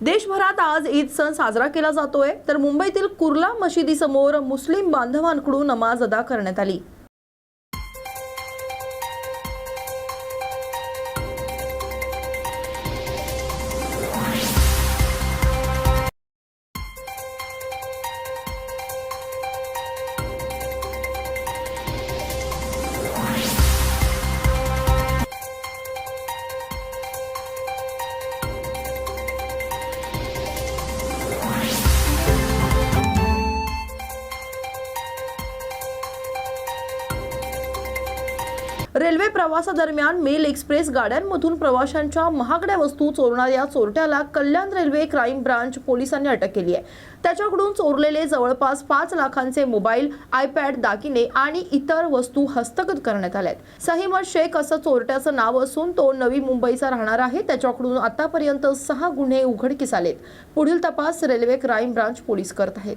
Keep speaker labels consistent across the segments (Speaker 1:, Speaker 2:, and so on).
Speaker 1: देशभरात आज ईद सण साजरा केला जातोय तर मुंबईतील कुर्ला मशिदीसमोर मुस्लिम बांधवांकडून नमाज अदा करण्यात आली. प्रवासादरम्यान मेल एक्सप्रेस गाड्यांमधून प्रवाशांच्या महागड्या वस्तू चोरणाऱ्या चोरट्याला कल्याण रेल्वे क्राईम ब्रांच पोलिसांनी अटक केली आहे. त्याच्याकडून चोरलेले जवळपास पाच लाखांचे मोबाईल आयपॅड दागिने आणि इतर वस्तू हस्तगत करण्यात आल्या आहेत. सहिमत शेख असं चोरट्याचं नाव असून तो नवी मुंबईचा राहणार आहे. त्याच्याकडून आतापर्यंत सहा गुन्हे उघडकीस आलेत. पुढील तपास रेल्वे क्राईम ब्रांच पोलीस करत आहेत.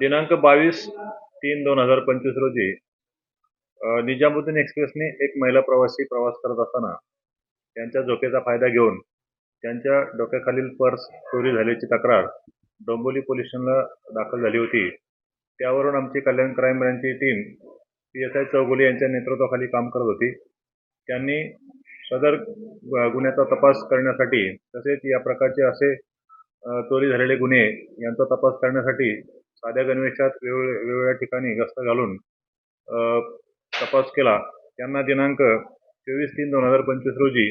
Speaker 2: दिनांक बावीस तीन दोन हजार पंचवीस रोजी निजामुद्दीन एक्सप्रेसने एक महिला प्रवासी प्रवास करत असताना त्यांच्या झोपेचा फायदा घेऊन त्यांच्या डोक्याखालील पर्स चोरी झाल्याची तक्रार डोंबोली पोलीस स्टेशनला दाखल झाली होती. त्यावरून आमची Kalyan crime ब्रँचची team P S I Chougule यांच्या नेतृत्वाखाली काम करत होती. त्यांनी सदर गुन्ह्याचा तपास करण्यासाठी तसेच या प्रकारचे असे चोरी झालेले गुन्हे यांचा तपास करण्यासाठी साध्या गणवेशात वेगवेगळ्या वेगवेगळ्या ठिकाणी गस्त घालून तपास केला. त्यांना दिनांक चोवीस तीन दोन हजार पंचवीस रोजी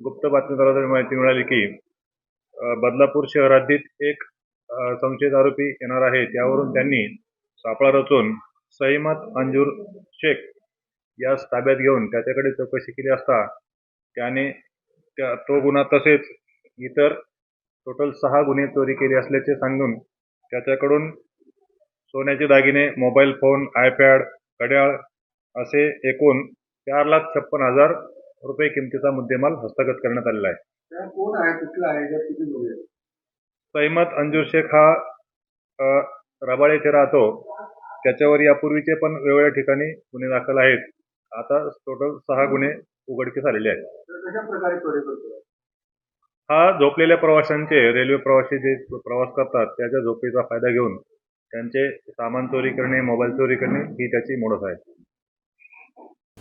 Speaker 2: गुप्त बातमीदाराद्वारे माहिती मिळाली की बदलापूर शहरातील एक संशयित आरोपी येणार आहे. त्यावरून त्यांनी सापळा रचून सईमत अंजूर शेख यास ताब्यात घेऊन त्याच्याकडे चौकशी केली असता त्याने त्या तो गुन्हा तसेच इतर टोटल सहा गुन्हे चोरी केले असल्याचे सांगून त्याच्याकडून सोन्याचे दागिने मोबाईल फोन आयपॅड घड्याळ असे एकूण चार लाख छप्पन हजार रुपये किमतीचा मुद्देमाल हस्तगत करण्यात आलेला आहे.
Speaker 3: कोण आहे? कुठला आहे?
Speaker 2: सैमत अंजूर शेख हा रबाळ येथे राहतो. त्याच्यावर यापूर्वीचे पण वेगवेगळ्या ठिकाणी गुन्हे दाखल आहेत. आता टोटल सहा गुन्हे उघडकीस आलेले आहेत. हा झोपलेल्या प्रवाशांचे रेल्वे प्रवासी जे प्रवास करतात त्याच्या झोपेचा फायदा घेऊन त्यांचे सामान चोरी करणे मोबाईल चोरी करणे ही त्याची मोडस आहे.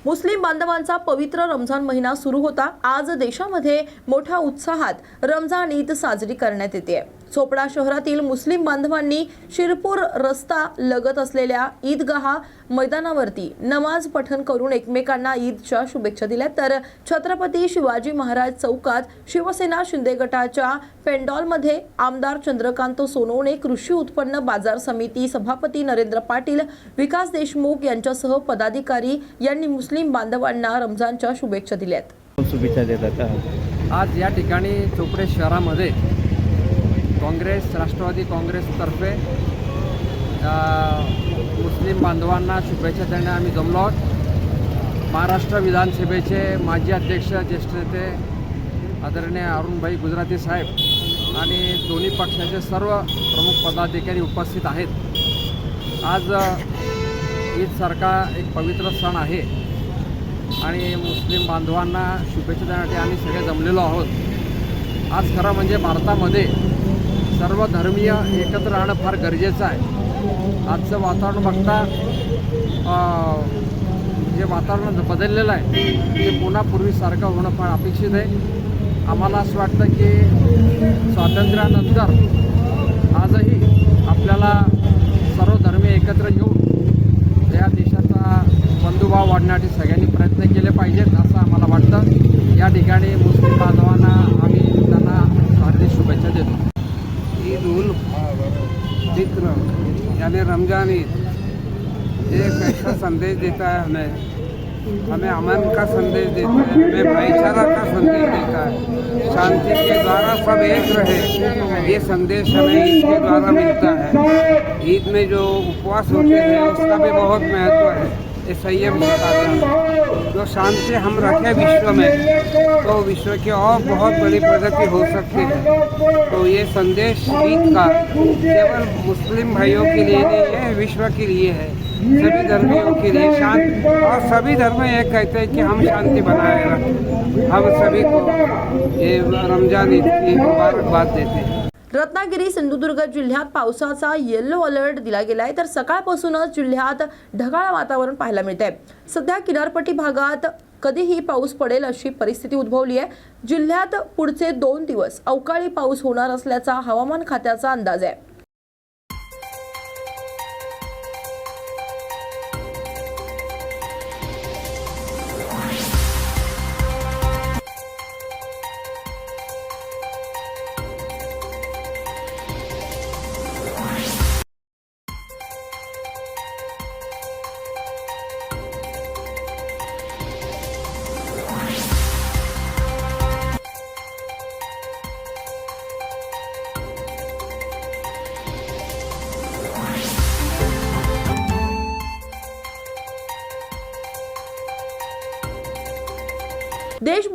Speaker 1: मुस्लिम बांधवांचा पवित्र रमजान महिना सुरू होता. आज देशामध्ये मोठ्या उत्साहात रमजान ईद साजरी करण्यात येते. चोपडा शहरातील मुस्लिम बांधवांनी शिरपूर रस्ता लगत असलेल्या ईदगाह मैदानावरती नमाज पठण करून एकमेकांना ईदच्या शुभेच्छा दिल्या तर छत्रपती शिवाजी महाराज चौकात शिवसेना शिंदे गटाच्या पेंडॉलमध्ये आमदार चंद्रकांत सोनवणे कृषी उत्पन्न बाजार समिती सभापती नरेंद्र पाटील विकास देशमुख यांच्यासह पदाधिकारी यांनी मुस्लिम बांधवांना रमजानच्या शुभेच्छा दिल्यात
Speaker 4: शुभेच्छा देतात.
Speaker 5: आज या ठिकाणी चोपडे शहरामध्ये काँग्रेस राष्ट्रवादी काँग्रेसतर्फे मुस्लिम बांधवांना शुभेच्छा देणे आम्ही जमलो आहोत. महाराष्ट्र विधानसभेचे माजी अध्यक्ष ज्येष्ठ नेते आदरणीय अरुणभाई गुजराती साहेब आणि दोन्ही पक्षाचे सर्व प्रमुख पदाधिकारी उपस्थित आहेत. आज ईदसारखा एक पवित्र सण आहे आणि मुस्लिम बांधवांना शुभेच्छा देण्यासाठी आम्ही सगळे जमलेलो आहोत. आज खरं म्हणजे भारतामध्ये सर्व धर्मीय एकत्र राहणं फार गरजेचं आहे. आजचं वातावरण बघता जे वातावरण बदललेलं आहे ते पुन्हा पूर्वीसारखं होणं फार अपेक्षित आहे. आम्हाला असं वाटतं की स्वातंत्र्यानंतर आजही आपल्याला सर्व धर्मीय एकत्र येऊन या देशाचा बंधुभाव वाढण्यासाठी सगळ्यांनी प्रयत्न केले पाहिजेत असं आम्हाला वाटतं. या ठिकाणी मुस्लिम बांधवांना आम्ही त्यांना हार्दिक शुभेच्छा देतो.
Speaker 3: ईद उल यानी रमज़ान ईद, एक ऐसा संदेश देता है हमें। हमें अमन का संदेश देता है, हमें भाईचारा का संदेश देता है। शांति के द्वारा सब एक रहे, ये संदेश हमें ईद के द्वारा मिलता है। ईद में जो उपवास होते हैं, उसका भी बहुत महत्व है। संयम जो शांति हम रखें विश्व में तो विश्व की और बहुत बड़ी प्रगति हो सकती है। तो ये संदेश ईद का केवल मुस्लिम भाइयों के लिए नहीं है, विश्व के लिए है। सभी धर्मियों के लिए शांति, और सभी धर्म ये कहते हैं कि हम शांति बनाए रखें। हम सभी को ये रमज़ान ईद की मुबारकबाद देते हैं।
Speaker 1: रत्नागिरी सिंधुदुर्ग जिल्ह्यात पावसाचा येलो अलर्ट दिला गेलाय. तर सकाळपासूनच जिल्ह्यात ढगाळ वातावरण पाहायला मिळतंय. सध्या किनारपट्टी भागात कधीही पाऊस पडेल अशी परिस्थिती उद्भवली आहे. जिल्ह्यात पुढचे दोन दिवस अवकाळी पाऊस होणार असल्याचा हवामान खात्याचा अंदाज आहे.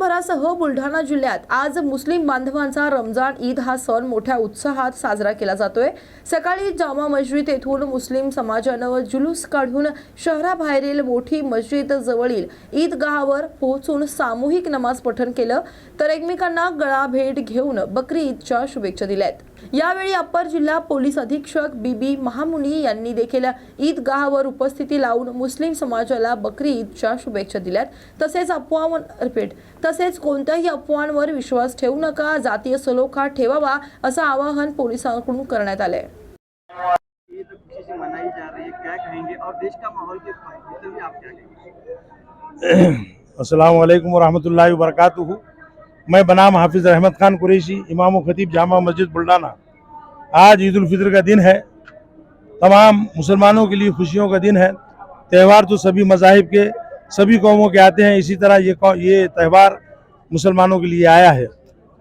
Speaker 1: शहरासह बुलढाणा जिल्ह्यात आज मुस्लिम बांधवांचा रमजान ईद हा सण मोठ्या उत्साहात साजरा केला जातोय. सकाळी जामा मस्जिद येथून मुस्लिम समाजानं जुलूस काढून शहराबाहेरील मोठी मस्जिद जवळील ईदगाहावर पोहोचून सामूहिक नमाज पठण केलं. तर एकमेकांना गळा भेट घेऊन बकरी ईदच्या शुभेच्छा दिल्यात. यावेळी अप्पर जिल्हा पोलीस अधीक्षक बीबी महामुनी यांनी देखील ईदगाहावर उपस्थिती लावून मुस्लिम समाजाला बकरी ईदच्या शुभेच्छा दिल्यात. तसेच अफवा रिपीट तसेच कोणत्याही अफवांवर विश्वास ठेवू नका जातीय सलोखा ठेवावा असं आवाहन पोलिसांकडून करण्यात आलंय.
Speaker 6: ईद खुशी से मनाई जा रही है क्या कहेंगे? और देश का माहौल के विषय में
Speaker 7: बनाम हाफिज़ अहमद खान कुरैशी इमाम व खतीब जामा मस्जिद बुल्डाना। आज ईद उल फितर का दिन है। तमाम मुसलमानों के लिए खुशियों का दिन है। त्यौहार तो सभी मज़ाहिब के सभी कौमों के आते हैं। इसी तरह ये ये त्यौहार मुसलमानों के लिए आया है।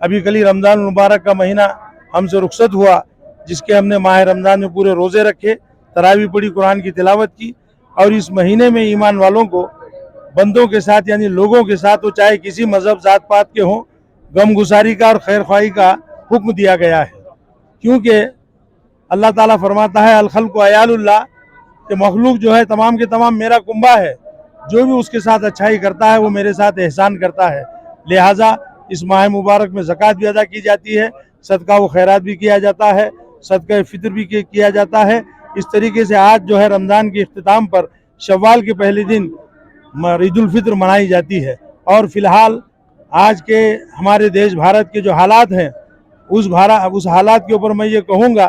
Speaker 7: अभी कल ही रमज़ान मुबारक का महीना हमसे रुखसत हुआ, जिसके हमने माह रमज़ान में पूरे रोज़े रखे, तरावी पड़ी कुरान की तिलावत की, और इस महीने में ईमान वालों को, बंदों के साथ यानी लोगों के साथ, वो चाहे किसी मज़हब जात पात के हों, गमगुसारी का और खैर ख्वाही का हुक्म दिया गया है। क्योंकि अल्लाह ताला फरमाता है अलखल को अयालुल्लाह, कि मखलूक जो है तमाम के तमाम मेरा कुंबा है, जो भी उसके साथ अच्छाई करता है, वो मेरे साथ एहसान करता है। लिहाजा इस माह मुबारक में ज़क़़त भी अदा की जाती है, सदका व खैरात भी किया जाता है, सदका फितर भी किया जाता है। इस तरीके से आज जो है रमज़ान के अख्ताम पर शवाल के पहले दिन म- ईद उल फितर मनाई जाती है। और फ़िलहाल आज के हमारे देश भारत के जो हालात हैं, उस भारा, उस हालात के ऊपर मैं ये कहूँगा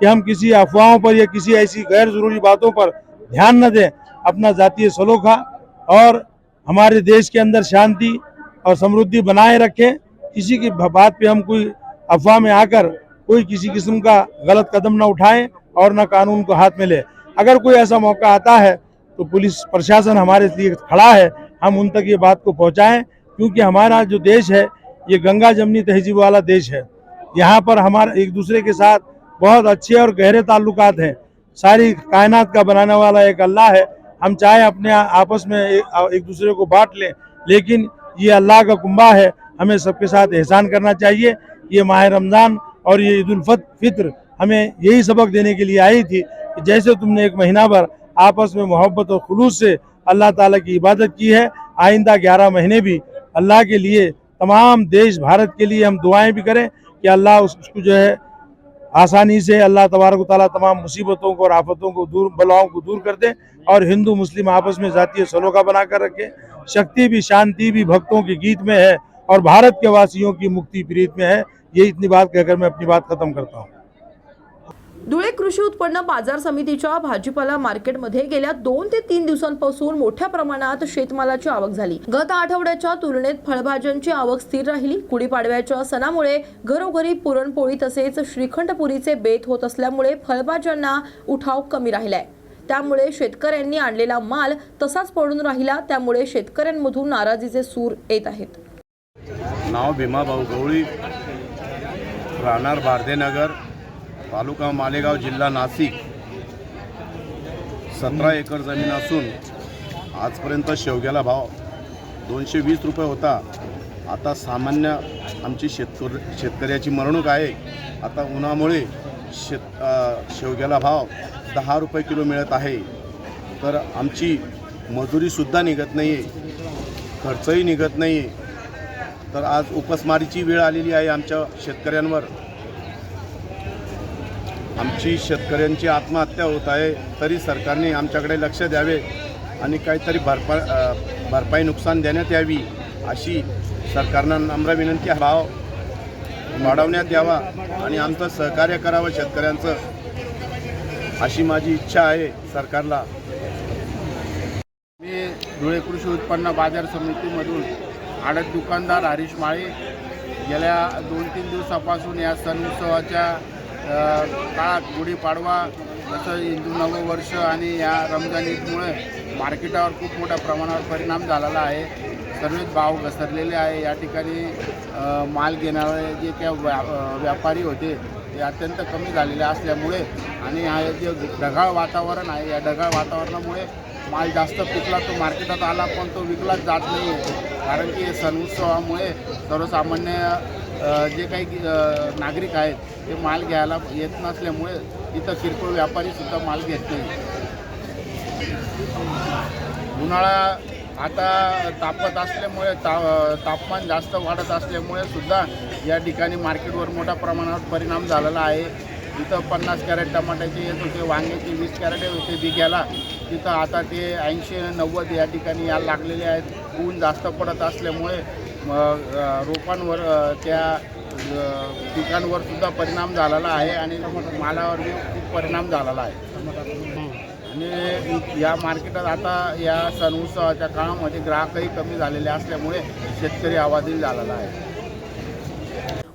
Speaker 7: कि हम किसी अफवाहों पर या किसी ऐसी गैर ज़रूरी बातों पर ध्यान न दें, अपना जातीय सलोखा और हमारे देश के अंदर शांति और समृद्धि बनाए रखें। किसी की बात पे हम कोई अफवाह में आकर कोई किसी किस्म का गलत कदम न उठाएँ और न कानून को हाथ में ले। अगर कोई ऐसा मौका आता है तो पुलिस प्रशासन हमारे लिए खड़ा है। हम उन तक ये बात को पहुंचाएँ क्योंकि हमारा जो देश है ये गंगा जमनी तहजीब वाला देश है। यहाँ पर हमारे एक दूसरे के साथ बहुत अच्छे और गहरे ताल्लुक हैं। सारी कायनात का बनाने वाला एक अल्लाह है। हम चाहे अपने आपस में एक, दूसरे को बांट लें लेकिन ये अल्लाह का कुंबा है। हमें सबके साथ एहसान करना चाहिए। ये माह रमज़ान और ये ईद फित्र हमें यही सबक देने के लिए आई थी कि जैसे तुमने एक महीना भर आपस में मोहब्बत और खलूस से अल्लाह ताला की इबादत की है, आइंदा ग्यारह महीने भी अल्लाह के लिए, तमाम देश भारत के लिए हम दुआएँ भी करें कि अल्लाह उसको जो है आसानी से अल्लाह तबारक ताला तमाम मुसीबतों को और आफतों को दूर बलाओं को दूर कर दे और हिंदू, मुस्लिम आपस में जातीय सलोखा बनाकर रखे। शक्ति भी शांति भी भक्तों के गीत में है और भारत के वासियों की मुक्ति प्रीत में है। ये इतनी बात कहकर मैं अपनी बात खत्म करता हूँ।
Speaker 1: धुळे कृषी उत्पन्न बाजार समितीच्या भाजीपाला मार्केटमध्ये गेल्या दोन ते तीन दिवसांपासून मोठ्या प्रमाणात शेतमालाची आवक झाली. गत आठवड्याच्या तुलनेत फळभाज्यांची आवक स्थिर राहिली. गुढीपाडव्याच्या सणामुळे घरोघरी पुरणपोळी तसेच श्रीखंडपुरीचे बेत होत असल्यामुळे फळभाज्यांना उठाव कमी राहिलाय. त्यामुळे शेतकऱ्यांनी आणलेला माल तसाच पडून राहिला त्यामुळे शेतकऱ्यांमधून नाराजीचे सूर येत आहेत.
Speaker 8: नाव भीमाभाऊ गवळी राहणार भारदेनगर तालुका मालेगाव जिल्हा नाशिक. सतरा एकर जमीन असून आजपर्यंत शेवग्याला भाव दोनशे वीस रुपये होता. आता सामान्य आमची शेतकर शेतकऱ्याची मरणूक आहे. आता उन्हामुळे शेत शेवग्याला भाव दहा रुपये किलो मिळत आहे. तर आमची मजुरीसुद्धा निघत नाही आहे खर्चही निघत नाही आहे तर आज उपासमारीची वेळ आलेली आहे आमच्या शेतकऱ्यांवर. आमची शेतकऱ्यांची आत्महत्या होत आहे तरी सरकारने आमच्याकडे लक्ष द्यावे आणि काहीतरी भरपा भरपाई नुकसान देण्यात यावी अशी सरकारनं नम्र विनंती भाव वाढवण्यात यावा आणि आमचं सहकार्य करावं शेतकऱ्यांचं. अशी माझी इच्छा आहे सरकारला.
Speaker 9: मी धुळे कृषी उत्पन्न बाजार समितीमधून आडत दुकानदार हरीश माळे गेल्या दोन तीन दिवसापासून या सण उत्सवाच्या काळात गुढीपाडवा तसं हिंदू नववर्ष आणि या रमजान ईदमुळे मार्केटावर खूप मोठ्या प्रमाणावर परिणाम झालेला आहे. सर्वच भाव घसरलेले आहे. या ठिकाणी माल घेणारे जे त्या व्या व्यापारी होते ते अत्यंत कमी झालेले असल्यामुळे आणि हा जे ढगाळ वातावरण आहे या ढगाळ वातावरणामुळे माल जास्त पिकला तो मार्केटात आला पण तो विकलाच जात नाही. कारण की सण उत्सवामुळे सर्वसामान्य जे काही नागरिक आहेत ते माल घ्यायला येत नसल्यामुळे इथं किरकोळ व्यापारीसुद्धा माल घेत नाही. उन्हाळा आता तापत असल्यामुळे ता तापमान जास्त वाढत असल्यामुळे सुद्धा या ठिकाणी मार्केटवर मोठ्या प्रमाणावर परिणाम झालेला आहे. इथं पन्नास कॅरेट टमाट्याचे येत होते वांग्याचे वीस कॅरेट होते बिघ्याला तिथं आता ते ऐंशी नव्वद या ठिकाणी यायला लागलेले आहेत. ऊन जास्त पडत असल्यामुळे रोपांवर त्या पिकांवर सुद्धा परिणाम झालेला आहे आणि मालावर खूप परिणाम झालेला आहे. आणि या मार्केटात आता या सण उत्सवाच्या काळामध्ये ग्राहकही कमी झालेले असल्यामुळे शेतकरी आवाजील झालेला आहे.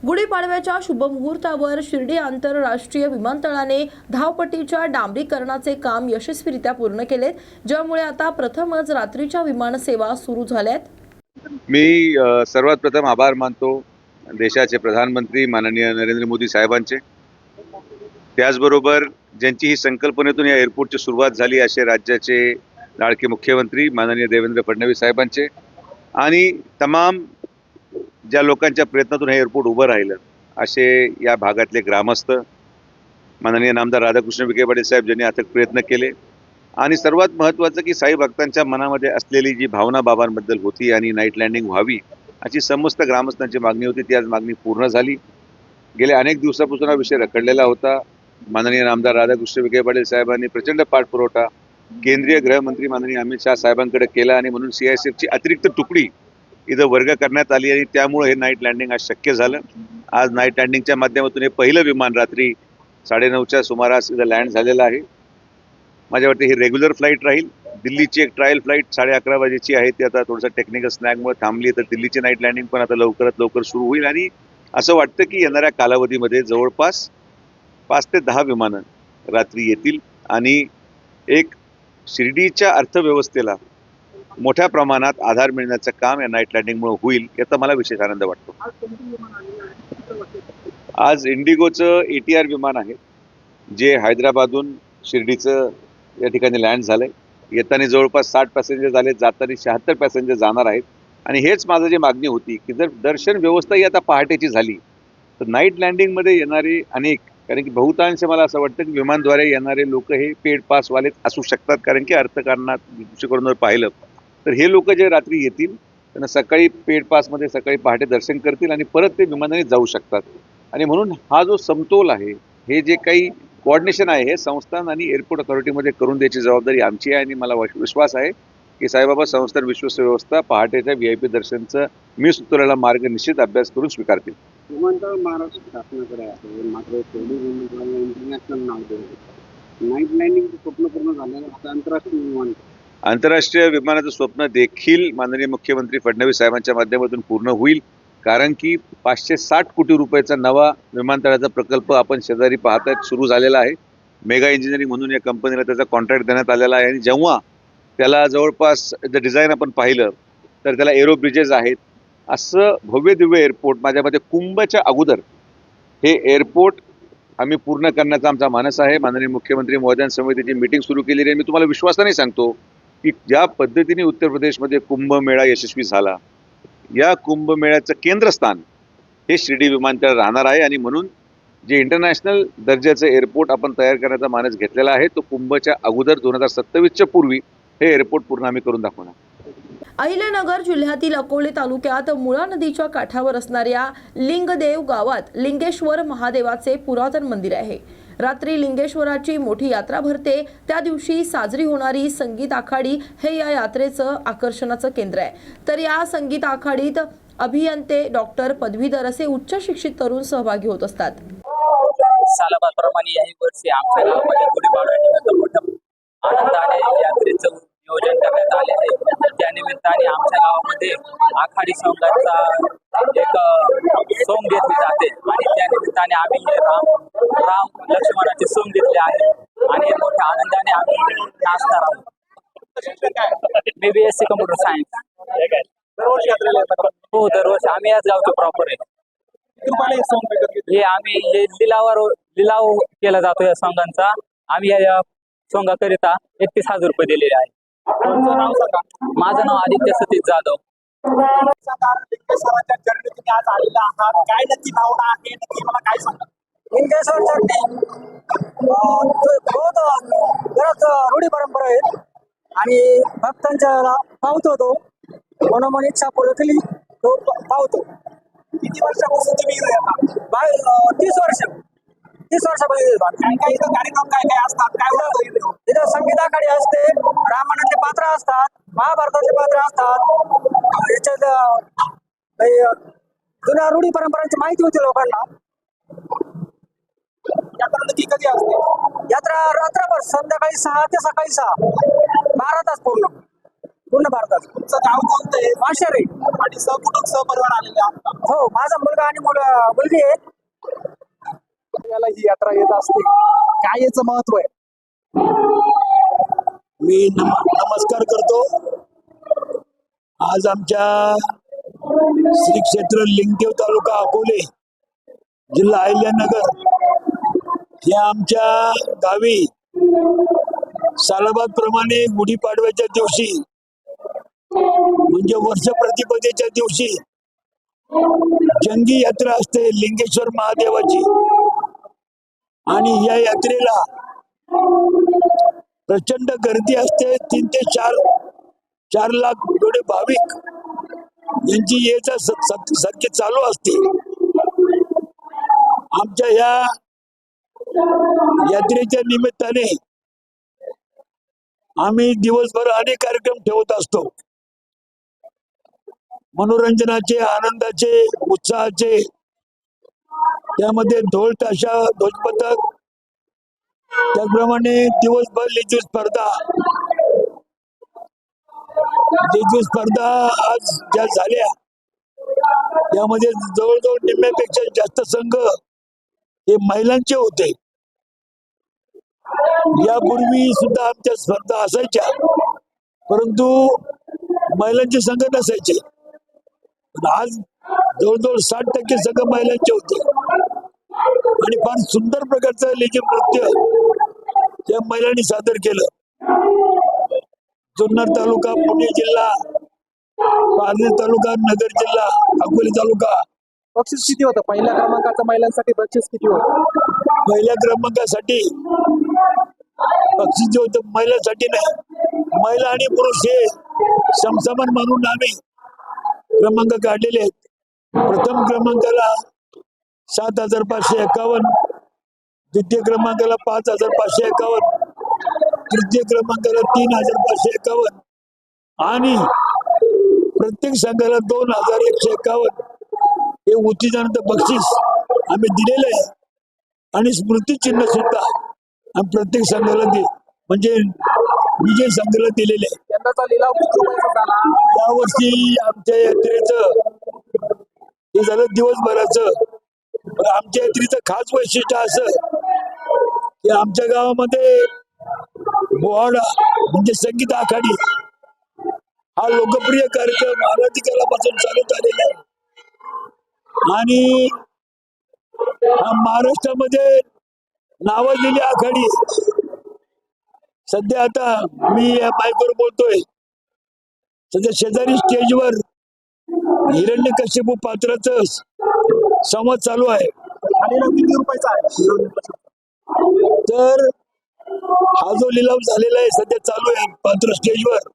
Speaker 1: गुढीपाडव्याच्या शुभमुहूर्तावर शिर्डी आंतरराष्ट्रीय विमानतळाने धावपट्टीच्या डांबरीकरणाचे काम यशस्वीरित्या पूर्ण केलेत ज्यामुळे आता प्रथमच रात्रीच्या विमानसेवा सुरू झाल्यात.
Speaker 10: मी सर्वात प्रथम आभार मानतो देशाचे प्रधानमंत्री माननीय नरेंद्र मोदी साहेबांचे. त्याचबरोबर ज्यांची ही संकल्पनेतून या एअरपोर्टची सुरुवात झाली असे राज्याचे लाडके मुख्यमंत्री माननीय देवेंद्र फडणवीस साहेबांचे आणि तमाम ज्या लोकांच्या प्रयत्नातून हे एअरपोर्ट उभं राहिलं असे या भागातले ग्रामस्थ माननीय नामदार राधाकृष्ण विखे पाटील साहेब ज्यांनी अथक प्रयत्न केले. आणि सर्वात महत्त्वाचं की साई भक्तांच्या मनामध्ये असलेली जी भावना बाबांबद्दल होती आणि नाईट लँडिंग व्हावी अशी समस्त ग्रामस्थांची मागणी होती. ती आज मागणी पूर्ण झाली. गेल्या अनेक दिवसापासून हा विषय रखडलेला होता. माननीय आमदार राधाकृष्ण विखे पाटील साहेबांनी प्रचंड पाठपुरवठा केंद्रीय गृहमंत्री माननीय अमित शहा साहेबांकडे केला आणि म्हणून सी अतिरिक्त तुकडी इथं वर्ग करण्यात आली आणि त्यामुळे हे नाईट लँडिंग आज शक्य झालं. आज नाईट लँडिंगच्या माध्यमातून हे पहिलं विमान रात्री साडेनऊच्या सुमारास इथं लँड झालेलं आहे. माझ्या वाटते ही रेग्युलर फ्लाईट राहील. दिल्लीची एक ट्रायल फ्लाईट साडे अकरा वाजेची आहे. ती आता थोडंसं टेक्निकल स्नॅगमुळे थांबली तर दिल्लीची नाईट लँडिंग पण आता लवकरात लवकर सुरू होईल. आणि असं वाटतं की येणाऱ्या कालावधीमध्ये जवळपास पाच ते दहा विमानं रात्री येतील आणि एक शिर्डीच्या अर्थव्यवस्थेला मोठ्या प्रमाणात आधार मिळण्याचं काम या नाईट लँडिंगमुळे होईल याचा मला विशेष आनंद वाटतो. आज इंडिगोचं ए टी आर विमान आहे जे हैदराबादहून शिर्डीचं या ठिकाणी लँड झालंय. येताना जवळपास साठ पॅसेंजर झाले जाताना शहात्तर पॅसेंजर जाणार आहेत. आणि हेच माझं जी मागणी होती की जर दर्शन व्यवस्था ही आता पहाटेची झाली तर नाईट लँडिंगमध्ये येणारे अनेक कारण की बहुतांश मला असं वाटतं की विमानद्वारे येणारे लोक हे पेड पासवालेच असू शकतात कारण की अर्थकारणात दृष्टिकोनावर जर पाहिलं तर हे लोक जे रात्री येतील त्यांना सकाळी पेड पासमध्ये सकाळी पहाटे दर्शन करतील आणि परत ते विमानाने जाऊ शकतात. आणि म्हणून हा जो समतोल आहे हे जे काही कोऑर्डिनेशन आहे हे संस्थान आणि एअरपोर्ट अथॉरिटीमध्ये करून द्यायची जबाबदारी आमची आहे आणि मला विश्वास आहे की साईबाबा संस्थान विश्वस्त व्यवस्था पहाटेच्या व्ही आय पी दर्शनचं मी सुचवलेला मार्ग निश्चित अभ्यास करून स्वीकारतील.
Speaker 9: विमानतळ महाराष्ट्र शासनाकडे आहे. मात्र शेवटी विमानतळाला इंटरनॅशनल नाव देऊ नाईट लँडिंगचं स्वप्न पूर्ण झालं आता आंतरराष्ट्रीय विमानतळ
Speaker 10: आंतरराष्ट्रीय विमानाचं स्वप्न देखील माननीय मुख्यमंत्री फडणवीस साहेबांच्या माध्यमातून पूर्ण होईल. कारण की पाचशे साठ कोटी रुपयाचा नवा विमानतळाचा प्रकल्प आपण शेजारी पाहत सुरू झालेला आहे. मेगा इंजिनिअरिंग म्हणून या कंपनीला त्याचा कॉन्ट्रॅक्ट देण्यात आलेला आहे. आणि जेव्हा त्याला जवळपास जर डिझाईन आपण पाहिलं तर त्याला एरो ब्रिजेस आहेत असं भव्य दिव्य एअरपोर्ट माझ्या मते कुंभच्या अगोदर हे एअरपोर्ट आम्ही पूर्ण करण्याचा आमचा मानस आहे. माननीय मुख्यमंत्री महोदयां समितीची मिटिंग सुरू केलेली आहे मी तुम्हाला विश्वासाने सांगतो की ज्या पद्धतीने उत्तर प्रदेशमध्ये कुंभमेळा यशस्वी झाला या कुंभमेळ्याचं केंद्रस्थान हे शिर्डी विमानतळ राहणार आहे आणि म्हणून जे इंटरनॅशनल दर्जाचं एअरपोर्ट आपण तयार करण्याचा मानस घेतलेला आहे तो कुंभच्या अगोदर दोन हजार सत्तावीसच्या पूर्वी हे एअरपोर्ट पूर्ण आम्ही करून दाखवणार.
Speaker 1: अहिल्यानगर जिल्ह्यातील अकोले तालुक्यात मुळा नदीच्या काठावर असणाऱ्या लिंगदेव गावात लिंगेश्वर महादेवाचे पुरातन मंदिर आहे. रात्री लिंगेश्वराची मोठी यात्रा भरते. त्या दिवशी साजरी होणारी संगीत आखाडी हे या यात्रेचं आकर्षणाचं केंद्र आहे. तर या संगीत आखाडीत अभियंते डॉक्टर पदवीधर असे उच्च शिक्षित तरुण सहभागी होत असतात.
Speaker 11: सालाबादप्रमाणे याही वर्षी आमच्या गावामध्ये गुढीपाडव्यानिमित्त आनंदाने यात्रेच नियोजन करण्यात आले आहे निमित्ताने आमच्या गावामध्ये आखाडी संघाचा एक सोंग घेतली जाते. आणि त्या निमित्ताने आम्ही हे राम राम लक्ष्मणाचे सोंग घेतले आहे. आणि मोठ्या आनंदाने आम्ही नाचणार आहोत. मी B S C computer science हो दरवर्षी. आम्ही याच गावचे प्रॉपर आहे.
Speaker 6: हे
Speaker 11: हे आम्ही हे लिलावर लिलाव केला जातो या सोंगांचा आम्ही या सोंगाकरिता एकतीस हजार रुपये दिलेले आहे.
Speaker 6: तुमचं नाव सांगा.
Speaker 11: माझं नाव आदित्य सतीश जाधव.
Speaker 6: लिंगेश्वराच्या चरणी तुम्ही आज आलेला आहात काय नक्की भावना आहे नक्की मला काय सांगा
Speaker 12: लिंगेश्वर बहुत रूढी परंपरा आहेत आणि भक्तांच्या पावतो तो मनोमन इच्छा पूर्ण केली तो पावतो
Speaker 6: किती वर्षापासून तुम्ही
Speaker 12: बाहेर तीस वर्ष. तीस वर्षापर्यंत येतो आम्ही.
Speaker 6: काय काय इथं कार्यक्रम काय काय असतात? काय होतं इथे?
Speaker 12: तिथं संगीत आखाडी असते रामायणातले पात्र असतात महाभारतातले पात्र असतात. याच्यात अं, हे, जुन्या रूढी परंपरांची माहिती होती लोकांना.
Speaker 6: यात्रा नक्की कधी असते?
Speaker 12: यात्रा रात्रभर संध्याकाळी सहा ते सकाळी सहा. बारा तास पूर्ण. पूर्ण बारा तास
Speaker 6: तुमचं गाव कोणतं आहे?
Speaker 12: माशेरे.
Speaker 6: आणि सहकुटुंब सहपरिवार आलेले आहात
Speaker 12: हो माझा मुलगा आणि मुल मुलगी आहे
Speaker 6: याला ही यात्रा येत असते. काय याचं महत्त्व आहे?
Speaker 13: मी नम नमस्कार करतो. आज आमच्या श्री क्षेत्र लिंगदेव तालुका अकोले जिल्हा अहिल्यानगर या आमच्या गावी सालाबाद प्रमाणे गुढीपाडव्याच्या दिवशी म्हणजे वर्ष प्रतिपदेच्या दिवशी जंगी यात्रा असते लिंगेश्वर महादेवाची. आणि या यात्रेला प्रचंड गर्दी असते. तीन ते चार चार लाख एवढे भाविक यांची ये जा चालू असते. आमच्या या यात्रेच्या निमित्ताने आम्ही दिवसभर अनेक कार्यक्रम ठेवत असतो. मनोरंजनाचे आनंदाचे उत्साहाचे त्यामध्ये ढोल ताशा ध्वजपथक त्याचप्रमाणे दिवसभर लिजू स्पर्धा. लेझीम स्पर्धा आज ज्या झाल्या त्यामध्ये जवळजवळ निम्म्यापेक्षा जास्त संघ हे महिलांचे होते. यापूर्वी सुद्धा आमच्या स्पर्धा असायच्या परंतु महिलांचे संघ नसायचे. आज जवळजवळ साठ टक्के संघ महिलांचे होते. आणि फार सुंदर प्रकारचं लेझीम नृत्य या महिलांनी सादर केलं. जुन्नर तालुका पुणे जिल्हा पारनेर तालुका नगर जिल्हा अकोले तालुका.
Speaker 6: बक्षीस किती होतं? पहिल्या क्रमांकाचं महिलांसाठी बक्षीस किती होतं?
Speaker 13: पहिल्या क्रमांकासाठी बक्षीस जे होतं महिलांसाठी नाही. महिला आणि पुरुष हे समसमान मानून आम्ही क्रमांक काढलेले आहेत. प्रथम क्रमांकाला सात हजार पाचशे एकावन्न द्वितीय क्रमांकाला पाच हजार पाचशे एकावन्न तृतीय क्रमांकाला तीन हजार पाचशे एकावन्न आणि प्रत्येक संघाला दोन हजार एकशे एकावन्न. हे उत्तेजनाचं बक्षीस आम्ही दिलेलं आहे आणि स्मृती चिन्ह सुद्धा आम्ही प्रत्येक संघाला दे म्हणजे विजय संघाला दिलेले आहे. यावर्षी आमच्या यात्रेचं हे झालं दिवसभराचं. आमच्या यात्रेचं खास वैशिष्ट्य असं की आमच्या गावामध्ये बोहाडा म्हणजे संगीत आखाडी हा लोकप्रिय कार्यक्रम आराधी चालत आलेला आहे. आणि महाराष्ट्रामध्ये नावाजलेली आखाडी. सध्या आता मी या माईकवर बोलतोय. सध्या शेजारी स्टेजवर हिरण्य कश्यपू पात्राच संवाद चालू आहे. किती रुपयाचा आहे तर हा जो लिलाव झालेला आहे सध्या चालू आहे पात्र स्टेजवर.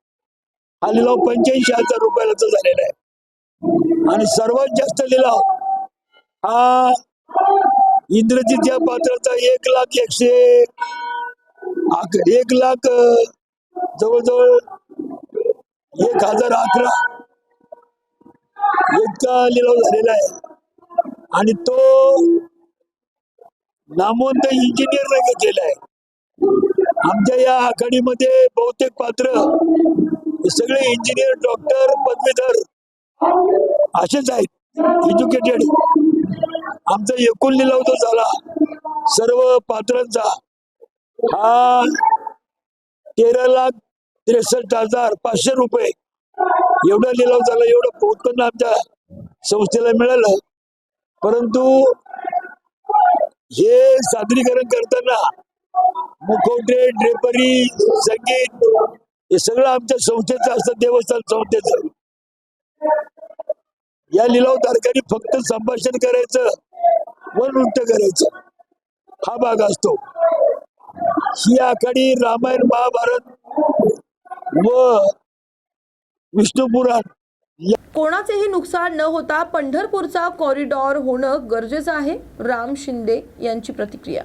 Speaker 13: हा लिलाव पंच्याऐंशी हजार रुपयाचा झालेला आहे. आणि सर्वात जास्त लिलाव हा इंद्रजीतच्या पात्राचा एक लाख एकशे एक लाख जवळजवळ एक हजार अकरा इतका लिलाव झालेला आहे. आणि तो नामवंत इंजिनियरने घेतलेला आहे. आमच्या या आघाडीमध्ये बहुतेक पात्र सगळे इंजिनियर डॉक्टर पदवीधर असेच आहेत एज्युकेटेड आमचा एकूण लिलाव तो झाला सर्व पात्रांचा हा तेरा लाख त्रेसष्ट हजार पाचशे रुपये एवढा लिलाव झाला एवढं उत्पन्न आमच्या संस्थेला मिळालं. परंतु हे सादरीकरण करताना मुखवटे ड्रेपरी संगीत हे सगळं आमच्या संस्थेचं असतं देवस्थान संस्थेचं. या लिलाव तारखांनी फक्त संभाषण करायचं व नृत्य करायचं. हा भाग असतो. ही आखाडी रामायण महाभारत व विष्णू पुराण
Speaker 1: कोणाचेही नुकसान न होता पंढरपूरचा कॉरिडॉर होणं गरजेचं आहे. राम शिंदे यांची प्रतिक्रिया.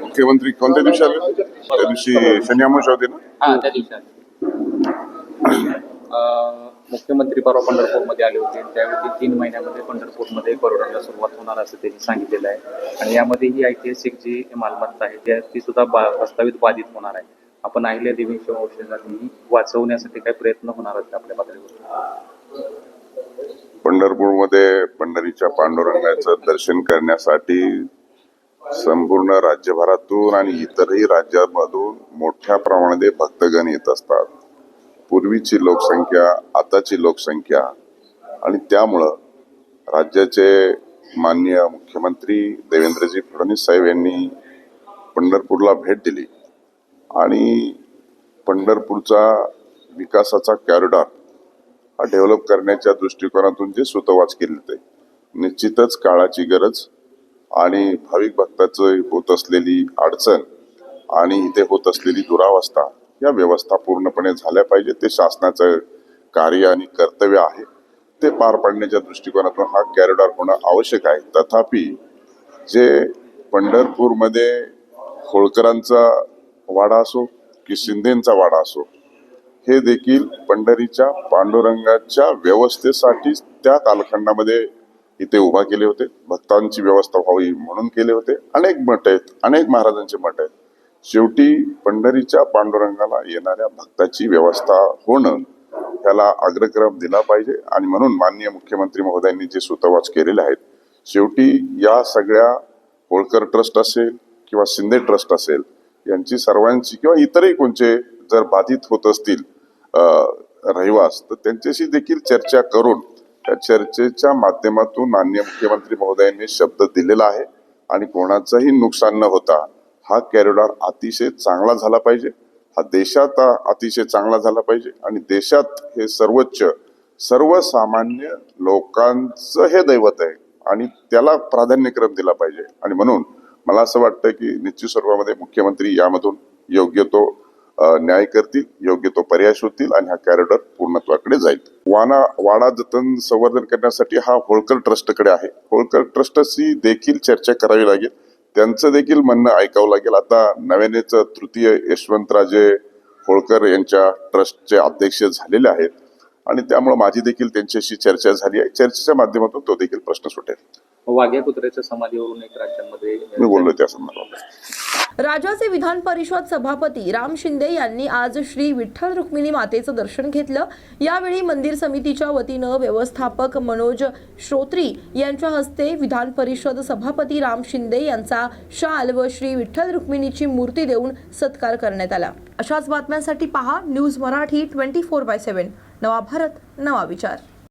Speaker 14: मुख्यमंत्री कोणत्या दिवशी आले? त्या दिवशी शनी अमावस्या होती ना?
Speaker 11: त्या अं, मुख्यमंत्री परवा पंढरपूरमध्ये आले होते. त्यावेळी ते तीन महिन्यामध्ये पंढरपूरमध्ये करोडाला सुरुवात होणार असं त्यांनी सांगितलेलं आहे. आणि यामध्ये ही ऐतिहासिक जी मालमत्ता आहे त्या ती सुद्धा बा प्रस्तावित बाधित होणार आहे. आपण अहिल्या देवी औषधांनी वाचवण्यासाठी काही प्रयत्न होणार आहेत आपल्या पातळीवर?
Speaker 14: पंढरपूरमध्ये पंढरीच्या पांडुरंगाचं दर्शन करण्यासाठी संपूर्ण राज्यभरातून आणि इतरही राज्यांमधून मोठ्या प्रमाणात भक्तगण येत असतात. पूर्वीची लोकसंख्या आताची लोकसंख्या आणि त्यामुळं राज्याचे माननीय मुख्यमंत्री देवेंद्रजी फडणवीस साहेब यांनी पंढरपूरला भेट दिली आणि पंढरपूरचा विकासाचा कॅरिडॉर हा डेव्हलप करण्याच्या दृष्टिकोनातून जे सुतवाच केले ते. निश्चितच काळाची गरज आणि भाविक भक्ताचं होत असलेली अडचण आणि इथे होत असलेली दुरावस्था या व्यवस्था पूर्णपणे झाल्या पाहिजे ते शासनाचं कार्य आणि कर्तव्य आहे. ते पार पाडण्याच्या दृष्टिकोनातून हा कॅरिडॉर होणं आवश्यक आहे. तथापि जे पंढरपूरमध्ये होळकरांचा वाडा असो की शिंदेचा वाडा असो हे देखील पंढरीच्या पांडुरंगाच्या व्यवस्थेसाठीच त्या कालखंडामध्ये इथे उभा केले होते. भक्तांची व्यवस्था व्हावी म्हणून केले होते. अनेक मठ आहेत. अनेक महाराजांचे मठ आहेत. शेवटी पंढरीच्या पांडुरंगाला येणाऱ्या भक्ताची व्यवस्था होणं त्याला अग्रक्रम दिला पाहिजे. आणि म्हणून माननीय मुख्यमंत्री महोदयांनी जे सुतवाच केलेले आहेत शेवटी या सगळ्या होळकर ट्रस्ट असेल किंवा शिंदे ट्रस्ट असेल यांची सर्वांची किंवा इतरही कोणचे जर बाधित होत असतील रहिवास तर त्यांच्याशी देखील चर्चा करून त्या चर्चेच्या माध्यमातून माननीय मुख्यमंत्री महोदयांनी शब्द दिलेला आहे. आणि कोणाचंही नुकसान न होता हा कॅरिडॉर अतिशय चांगला झाला पाहिजे. हा देशात अतिशय चांगला झाला पाहिजे. आणि देशात हे सर्वोच्च सर्वसामान्य लोकांचं हे दैवत आहे. आणि त्याला प्राधान्यक्रम दिला पाहिजे. आणि म्हणून मला असं वाटतं की निश्चित स्वरूपामध्ये मुख्यमंत्री यामधून योग्य तो न्याय करतील योग्य तो पर्याय शोधतील आणि हा कॅरिडॉर पूर्णत्वाकडे जाईल. वाना वाडा जतन संवर्धन करण्यासाठी हा होळकर ट्रस्टकडे आहे. होळकर ट्रस्टशी देखील चर्चा करावी लागेल. त्यांचं देखील म्हणणं ऐकावं लागेल. आता नव्यानेच तृतीय यशवंतराजे होळकर यांच्या ट्रस्टचे अध्यक्ष झालेले आहेत. आणि त्यामुळे माझी देखील त्यांच्याशी चर्चा झाली आहे. चर्चेच्या माध्यमातून तो देखील प्रश्न सुटेल.
Speaker 11: वाघ्या कुत्र्याच्या समाधीवरून एक राज्यांमध्ये
Speaker 14: मी बोललो त्या संदर्भात.
Speaker 1: राज्याचे विधान परिषद सभापती राम शिंदे यांनी आज श्री विठ्ठल रुक्मिणी मातेचं दर्शन घेतलं. यावेळी मंदिर समितीच्या वतीनं व्यवस्थापक मनोज श्रोत्री यांच्या हस्ते विधान परिषद सभापती राम शिंदे यांचा शाल व श्री विठ्ठल रुक्मिणीची मूर्ती देऊन सत्कार करण्यात आला. अशाच बातम्यांसाठी पहा news Marathi twenty four by seven. नवा भारत नवा विचार.